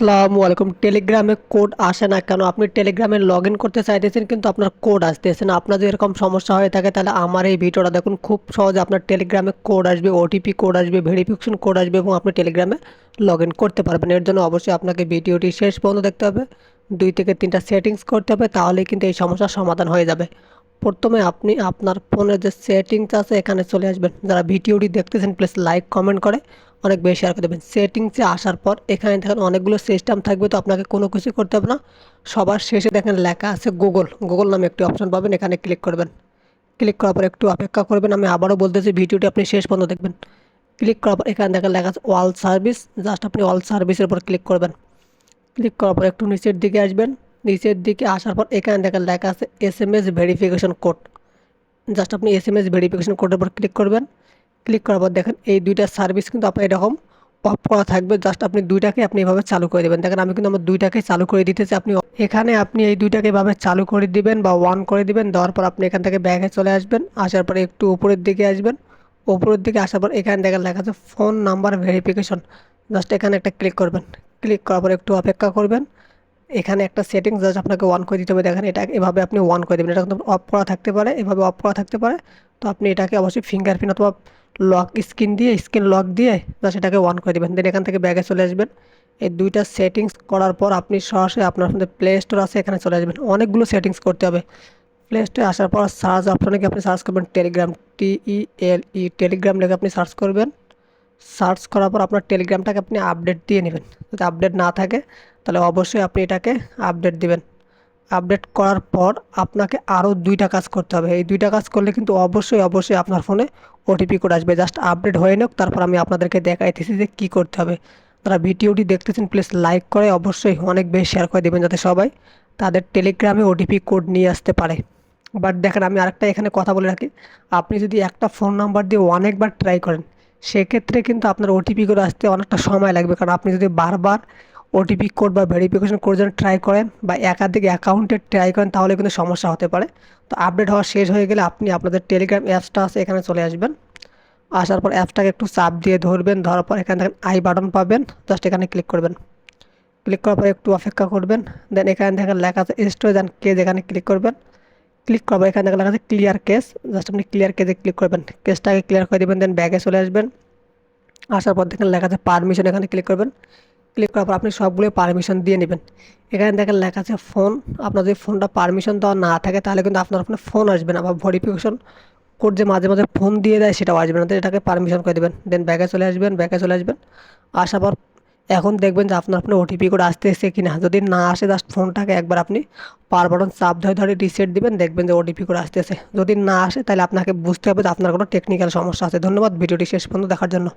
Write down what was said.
আসসালামু আলাইকুম। টেলিগ্রামে কোড আসে না কেন? আপনি টেলিগ্রামে লগ ইন করতে চাইতেছেন কিন্তু আপনার কোড আসতেছে না। আপনার যদি এরকম সমস্যা হয়ে থাকে তাহলে আমার এই ভিডিওটা দেখুন। খুব সহজে আপনার টেলিগ্রামে কোড আসবে ওটিপি কোড আসবে ভেরিফিকেশন কোড আসবে এবং আপনি টেলিগ্রামে লগ ইন করতে পারবেন। এর জন্য অবশ্যই আপনাকে ভিডিওটি শেষ পর্যন্ত দেখতে হবে। দুই থেকে তিনটা সেটিংস করতে হবে, তাহলেই কিন্তু এই সমস্যার সমাধান হয়ে যাবে। প্রথমে আপনি আপনার ফোনের যে সেটিংস আছে এখানে চলে আসবেন। যারা ভিডিওটি দেখতেছেন প্লিজ লাইক কমেন্ট করে অনেক বেশি শেয়ার করে দেবেন। সেটিংসে আসার পর এখানে দেখেন অনেকগুলো সিস্টেম থাকবে, তো আপনাকে কোনো কিছু করতে হবে না। সবার শেষে দেখেন লেখা আছে গুগল গুগল নামে একটি অপশন পাবেন, এখানে ক্লিক করবেন। ক্লিক করার পর একটু অপেক্ষা করবেন, আমি আবারও বলতেছি, ভিডিওটি আপনি শেষ পর্যন্ত দেখবেন। ক্লিক করার পর এখানে দেখেন লেখা আছে অল সার্ভিস জাস্ট আপনি অল সার্ভিসের উপর ক্লিক করবেন। ক্লিক করার পর একটু নিচের দিকে আসবেন। নিচের দিকে আসার পর এখানে দেখেন লেখা আছে S M S verification code just আপনি এস এম এস ভেরিফিকেশন কোডের উপর ক্লিক করবেন। ক্লিক করার পর দেখেন এই দুইটা সার্ভিস কিন্তু আপনার এরকম অফ করা থাকবে। জাস্ট আপনি দুইটাকে আপনি এভাবে চালু করে দেবেন। দেখেন আমি কিন্তু আমার দুইটাকে চালু করে দিতেছি। আপনি এখানে আপনি এই দুইটাকে এভাবে চালু করে দিবেন বা ওয়ান করে দিবেন। দেওয়ার পর আপনি এখান থেকে ব্যাগে চলে আসবেন। আসার পরে একটু উপরের দিকে আসবেন। উপরের দিকে আসার পর এখানে দেখেন লেখা আছে ফোন নাম্বার ভেরিফিকেশন জাস্ট এখানে একটা ক্লিক করবেন। ক্লিক করার পর একটু অপেক্ষা করবেন। এখানে একটা সেটিংস জাস্ট আপনাকে অন করে দিতে হবে। দেখেন এটা এভাবে আপনি অন করে দেবেন। এটা কিন্তু অফ করা থাকতে পারে, এভাবে অফ করা থাকতে পারে। তো আপনি এটাকে অবশ্যই ফিঙ্গারপ্রিন্ট অথবা লক স্ক্রিন দিয়ে স্ক্রিন লক দিয়ে জাস্ট এটাকে অন করে দেবেন। দেন এখান থেকে ব্যাগে চলে আসবেন। এই দুইটা সেটিংস করার পর আপনি সরাসরি আপনার মধ্যে প্লে স্টোর আছে, এখানে চলে আসবেন। অনেকগুলো সেটিংস করতে হবে। প্লে স্টোরে আসার পর সার্চ অপশনে গিয়ে আপনি সার্চ করবেন টেলিগ্রাম টিই এল ই টেলিগ্রাম লেগে আপনি সার্চ করবেন। সার্চ করার পর আপনার টেলিগ্রামটাকে আপনি আপডেট দিয়ে নেবেন। যদি আপডেট না থাকে তাহলে অবশ্যই আপনি এটাকে আপডেট দিবেন। আপডেট করার পর আপনাকে আরও দুইটা কাজ করতে হবে। এই দুইটা কাজ করলে কিন্তু অবশ্যই অবশ্যই আপনার ফোনে ওটিপি কোড আসবে। জাস্ট আপডেট হয়ে নিক, তারপর আমি আপনাদেরকে দেখাইতেছি যে কী করতে হবে। তারা ভিডিওটি দেখতেছেন প্লিজ লাইক করে অবশ্যই অনেক বেশি শেয়ার করে দেবেন যাতে সবাই তাদের টেলিগ্রামে ওটিপি কোড নিয়ে আসতে পারে। বাট দেখেন, আমি আরেকটা এখানে কথা বলে রাখি। আপনি যদি একটা ফোন নাম্বার দিয়ে অনেকবার ট্রাই করেন, সেক্ষেত্রে কিন্তু আপনার ওটিপি কোড আসতে অনেকটা সময় লাগবে। কারণ আপনি যদি বারবার ওটিপি কোড বা ভেরিফিকেশন কোড যেন ট্রাই করেন বা একাধিক অ্যাকাউন্টে ট্রাই করেন, তাহলে কিন্তু সমস্যা হতে পারে। তো আপডেট হওয়া শেষ হয়ে গেলে আপনি আপনাদের টেলিগ্রাম অ্যাপসটা আছে, এখানে চলে আসবেন। আসার পর অ্যাপসটাকে একটু চাপ দিয়ে ধরবেন, ধরার পর এখানে দেখেন আই বাটন পাবেন জাস্ট এখানে ক্লিক করবেন। ক্লিক করার পর একটু অপেক্ষা করবেন দেন এখানে দেখেন লেখা আছে স্টোরেজ অ্যান্ড কেজ এখানে ক্লিক করবেন। ক্লিক করব এখানে দেখেন লেখা আছে ক্লিয়ার কেস জাস্ট আপনি ক্লিয়ার কেজে ক্লিক করবেন। কেসটাকে ক্লিয়ার করে দেবেন দেন ব্যাগে চলে আসবেন। আসার পর দেখেন লেখা আছে পারমিশন এখানে ক্লিক করবেন। ক্লিক করার পর আপনি সবগুলো পারমিশন দিয়ে নেবেন। এখানে দেখেন লেখা আছে ফোন আপনার যদি ফোনটা পারমিশন দেওয়া না থাকে, তাহলে কিন্তু আপনার ফোনে ফোন আসবে না। বা ভেরিফিকেশন কোড যে মাঝে মাঝে ফোন দিয়ে দেয়, সেটাও আসবে না। এটাকে পারমিশন করে দেবেন। দেন ব্যাগে চলে আসবেন ব্যাগে চলে আসবেন। আসার পর এখন দেখবেন যে আপনার ফোনে ওটিপি কোড আসতে এসে কি না যদি না আসে জাস্ট ফোনটাকে একবার আপনি পার বাটন চাপ ধরে ধরে রিসেট দিবেন, দেখবেন যে ওটিপি কোড আসতেছে যদি না আসে, তাহলে আপনাকে বুঝতে হবে যে আপনার কোনো টেকনিক্যাল সমস্যা আছে। ধন্যবাদ। ভিডিওটি শেষ পর্যন্ত দেখার জন্য।